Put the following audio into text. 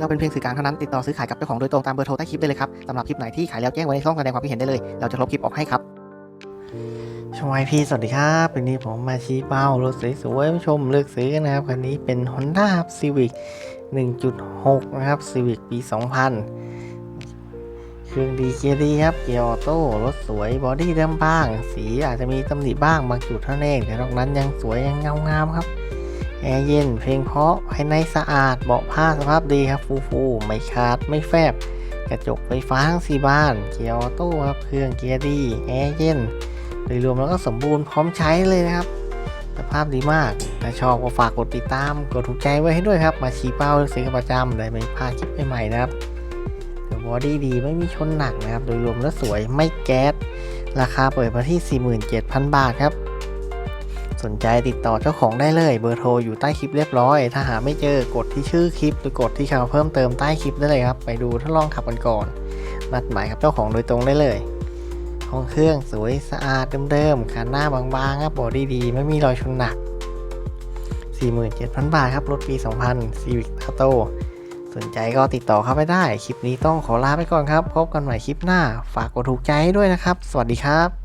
เราเป็นเพียงสื่อกลางเท่านั้นติดต่อซื้อขายกับเจ้าของโดยตรงตามเบอร์โทรใต้คลิปได้เลยครับสำหรับคลิปไหนที่ขายแล้วแจ้งไว้ในช่องแสดงความคิดเห็นได้เลย เราจะลบคลิปออกให้ครับชมไอพีสวัสดีครับวันนี้ผมมาชี้เป้ารถสวยๆผู้ชมเลือกซื้อนะครับคันนี้เป็น Honda Civic 1.6 นะครับ Civic ปี 2000 เครื่องดีเกียร์ดีครับ เกียร์ออโต้รถสวยบอดี้เดิมบ้าง สีอาจจะมีตำหนิบ้างบางจุดเท่านั้นเองแต่นอกนั้นยังสวยยังเงางามครับ แอร์เย็น เพลงเพราะภายในสะอาด เบาะผ้าสภาพดีครับ ฟูฟูไม่ขาด ไม่แฟบ กระจกไฟฟ้าทั้งสี่บาน เกียร์ออโต้ครับ เครื่องเกียร์ดี แอร์เย็น โดยรวมแล้วก็สมบูรณ์พร้อมใช้เลยนะครับ สภาพดีมาก ถ้าชอบก็ฝากกดติดตาม กดถูกใจไว้ให้ด้วยครับ มาชี้เป้าเลือกซื้อกันประจำได้ไม่พลาดคลิปใหม่ๆนะครับบอดี้ดีไม่มีชนหนักนะครับ โดยรวมแล้วสวยไม่แก๊ส ราคาเปิดมาที่ 47,000 บาทครับ สนใจติดต่อเจ้าของได้เลยเบอร์โทรอยู่ใต้คลิปเรียบร้อย ถ้าหาไม่เจอกดที่ชื่อคลิป หรือกดที่คำเพิ่มเติมใต้คลิปได้เลยครับ ไปดูทดลองขับกันก่อนนัดหมายกับเจ้าของโดยตรงได้เลยห้องเครื่องสวยสะอาดเดิมๆคันหน้าบางๆครับบอดี้ดีไม่มีรอยชนหนัก 47,000 บาทครับรถปี 2000 Civic Auto สนใจก็ติดต่อเข้าไปได้ คลิปนี้ต้องขอลาไปก่อนครับ พบกันใหม่คลิปหน้า ฝากกดถูกใจให้ด้วยนะครับ สวัสดีครับ